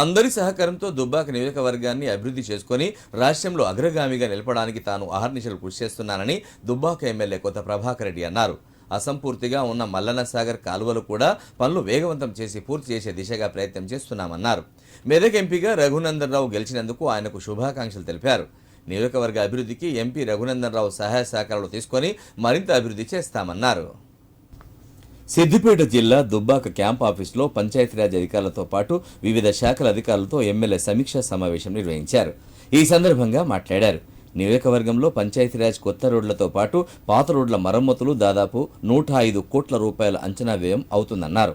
అందరి సహకారంతో దుబ్బాక నియోజకవర్గాన్ని అభివృద్ధి చేసుకొని రాష్ట్రంలో అగ్రగామిగా నిలపడానికి తాను అహర్నిశలు కృషి చేస్తున్నానని దుబ్బాక ఎమ్మెల్యే కొత్త ప్రభాకర్ రెడ్డి అన్నారు. అసంపూర్తిగా ఉన్న మల్లన్న సాగర్ కాలువలు కూడా పనులు వేగవంతం చేసి పూర్తి చేసే దిశగా ప్రయత్నం చేస్తున్నామన్నారు. మెదక్ ఎంపీగా రఘునందన్ రావు గెలిచినందుకు ఆయనకు శుభాకాంక్షలు తెలిపారు. నియోజకవర్గ అభివృద్ధికి ఎంపీ రఘునందన్ రావు సహాయ సహకారాలు తీసుకొని మరింత అభివృద్ధి చేస్తామన్నారు. సిద్దిపేట జిల్లా దుబ్బాక క్యాంప్ ఆఫీసులో పంచాయతీరాజ్ అధికారులతో పాటు వివిధ శాఖల అధికారులతో ఎమ్మెల్యే సమీక్షా సమావేశం నిర్వహించారు. ఈ సందర్భంగా మాట్లాడారు. నియోజకవర్గంలో పంచాయతీరాజ్ కొత్త రోడ్లతో పాటు పాత రోడ్ల మరమ్మతులు దాదాపు నూట ఐదు కోట్ల రూపాయల అంచనా వ్యయం అవుతుందన్నారు.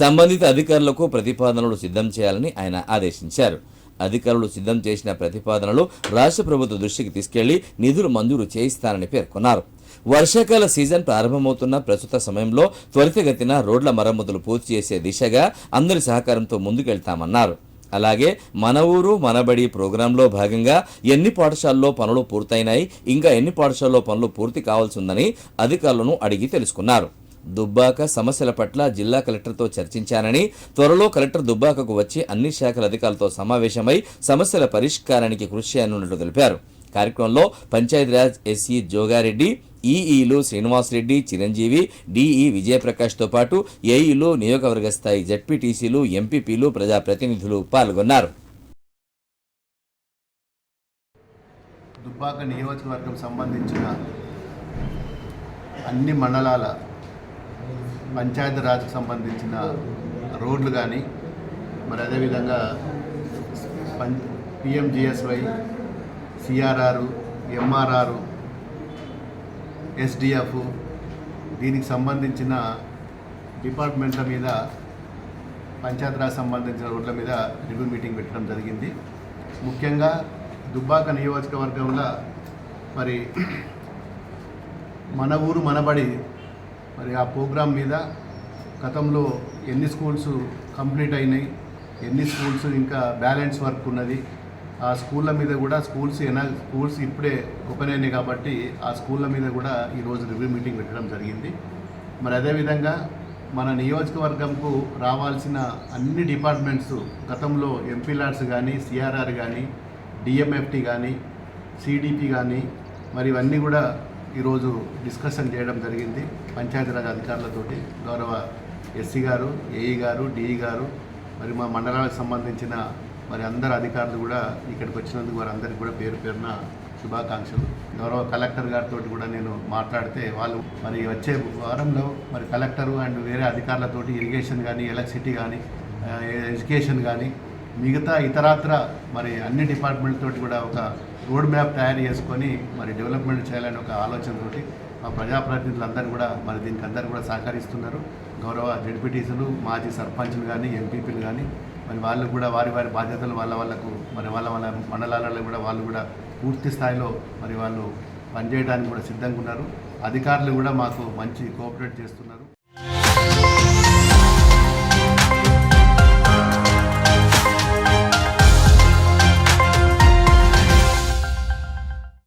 సంబంధిత అధికారులకు ప్రతిపాదనలు సిద్ధం చేయాలని ఆయన ఆదేశించారు. అధికారులు సిద్ధం చేసిన ప్రతిపాదనలు రాష్ట్ర ప్రభుత్వ దృష్టికి తీసుకెళ్ళి నిధులు మంజూరు చేయిస్తానని పేర్కొన్నారు. వర్షాకాల సీజన్ ప్రారంభమవుతున్న ప్రస్తుత సమయంలో త్వరితగతిన రోడ్ల మరమ్మతులు పూర్తి చేసే దిశగా అందరి సహకారంతో ముందుకెళ్తామన్నారు. అలాగే మన ఊరు మనబడి ప్రోగ్రాంలో భాగంగా ఎన్ని పాఠశాలల్లో పనులు పూర్తయినాయి ఇంకా ఎన్ని పాఠశాలలో పనులు పూర్తి కావాల్సి ఉందని అధికారులను అడిగి తెలుసుకున్నారు. దుబ్బాక సమస్యల పట్ల జిల్లా కలెక్టర్తో చర్చించానని త్వరలో కలెక్టర్ దుబ్బాకకు వచ్చి అన్ని శాఖల అధికారులతో సమావేశమై సమస్యల పరిష్కారానికి కృషి చేయనున్నట్లు తెలిపారు. కార్యక్రమంలో పంచాయతీరాజ్ ఎస్సీ జోగారెడ్డి ఈఈలు శ్రీనివాసరెడ్డి చిరంజీవి డిఈ విజయప్రకాష్తో పాటు ఏఈలు నియోజకవర్గ స్థాయి జడ్పీటీసీలు ఎంపీపీలు ప్రజాప్రతినిధులు పాల్గొన్నారు. దుబ్బాక నియోజకవర్గం సంబంధించిన అన్ని మండలాల పంచాయతీ రాజ్కి సంబంధించిన రోడ్లు కానీ మరి అదేవిధంగా పం పిఎంజిఎస్వై సిఆర్ఆర్ ఎంఆర్ఆర్ ఎస్డిఎఫ్ దీనికి సంబంధించిన డిపార్ట్మెంట్ల మీద పంచాయతీరాజ్ సంబంధించిన రోడ్ల మీద రివ్యూ మీటింగ్ పెట్టడం జరిగింది. ముఖ్యంగా దుబ్బాక నియోజకవర్గంలో మరి మన ఊరు మనబడి మరి ఆ ప్రోగ్రాం మీద గతంలో ఎన్ని స్కూల్స్ కంప్లీట్ అయినాయి ఎన్ని స్కూల్స్ ఇంకా బ్యాలెన్స్ వర్క్ ఉన్నది ఆ స్కూళ్ళ మీద కూడా స్కూల్స్ ఎనా స్కూల్స్ ఇప్పుడే ఓపెన్ అయినాయి కాబట్టి ఆ స్కూళ్ళ మీద కూడా ఈరోజు రివ్యూ మీటింగ్ పెట్టడం జరిగింది. మరి అదేవిధంగా మన నియోజకవర్గంకు రావాల్సిన అన్ని డిపార్ట్మెంట్స్ గతంలో ఎంపీలాడ్స్ కానీ సిఆర్ఆర్ కానీ డిఎంఎఫ్టీ కానీ సిడిపి కానీ మరి ఇవన్నీ కూడా ఈరోజు డిస్కషన్ చేయడం జరిగింది. పంచాయతీరాజ్ అధికారులతోటి గౌరవ ఎస్సీ గారు ఏఈ గారు డిఈ గారు మరి మా మండలాలకు సంబంధించిన మరి అందరు అధికారులు కూడా ఇక్కడికి వచ్చినందుకు వారందరికీ కూడా పేరు పేరున శుభాకాంక్షలు. గౌరవ కలెక్టర్ గారితో కూడా నేను మాట్లాడితే వాళ్ళు మరి వచ్చే వారంలో మరి కలెక్టరు అండ్ వేరే అధికారులతోటి ఇరిగేషన్ కానీ ఎలక్ట్రిసిటీ కానీ ఎడ్యుకేషన్ కానీ మిగతా ఇతరాత్ర మరి అన్ని డిపార్ట్మెంట్ తోటి కూడా ఒక రోడ్ మ్యాప్ తయారు చేసుకొని మరి డెవలప్మెంట్ చేయాలని ఒక ఆలోచనతోటి మా ప్రజాప్రతినిధులందరూ కూడా మరి దీనికి అందరూ కూడా సహకరిస్తున్నారు. గౌరవ జడ్పీటీసులు మాజీ సర్పంచ్లు కానీ ఎంపీపీలు కానీ మరి వాళ్ళు కూడా వారి వారి బాధ్యతలు వాళ్ళ వాళ్ళకు మరి వాళ్ళ వాళ్ళ మండలాలలో కూడా వాళ్ళు కూడా పూర్తి స్థాయిలో మరి వాళ్ళు పనిచేయడానికి కూడా సిద్ధంగా ఉన్నారు. అధికారులు కూడా మాకు మంచి కోఆపరేట్ చేస్తున్నారు.